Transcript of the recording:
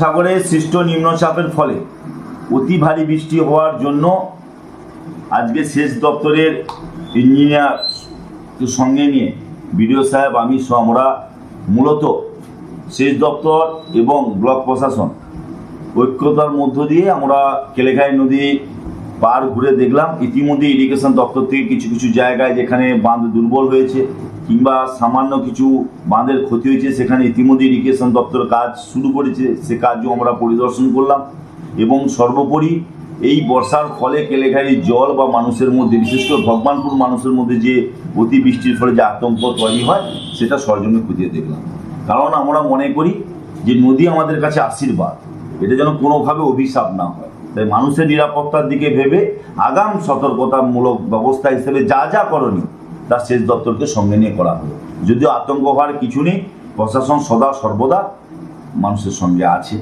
সাগরে সৃষ্ট নিম্নচাপের ফলে অতি ভারী বৃষ্টি হওয়ার জন্য আজকে সেচ দপ্তরের ইঞ্জিনিয়ার সঙ্গে নিয়ে বিডিও সাহেব, আমি আমরা মূলত সেচ দপ্তর এবং ব্লক প্রশাসন ঐক্যতার মধ্য দিয়ে আমরা কেলেঘাই নদী পার ঘুরে দেখলাম। ইতিমধ্যে ইরিগেশন দপ্তর থেকে কিছু কিছু জায়গায় যেখানে বাঁধ দুর্বল হয়েছে। কিংবা সামান্য কিছু বাঁধের ক্ষতি হয়েছে, সেখানে ইতিমধ্যে ইরিগেশন দপ্তর কাজ শুরু করেছে, সে কাজও আমরা পরিদর্শন করলাম। এবং সর্বোপরি এই বর্ষার ফলে কেলেঘাইয়ের জল বা মানুষের মধ্যে, বিশেষ করে ভগবানপুর মানুষের মধ্যে যে অতি বৃষ্টির ফলে যে আতঙ্ক তৈরি হয়, সেটা সরজমে খুঁজে দেখলাম। কারণ আমরা মনে করি যে নদী আমাদের কাছে আশীর্বাদ, এটা যেন কোনোভাবে অভিশাপ না হয়। তাই মানুষের নিরাপত্তার দিকে ভেবে আগাম সতর্কতামূলক ব্যবস্থা হিসেবে যা যা করণীয় তা সেচ দপ্তরকে সঙ্গে নিয়ে করা হলো। যদিও আতঙ্ক হওয়ার কিছু নেই, প্রশাসন সদা সর্বদা মানুষের সঙ্গে আছে।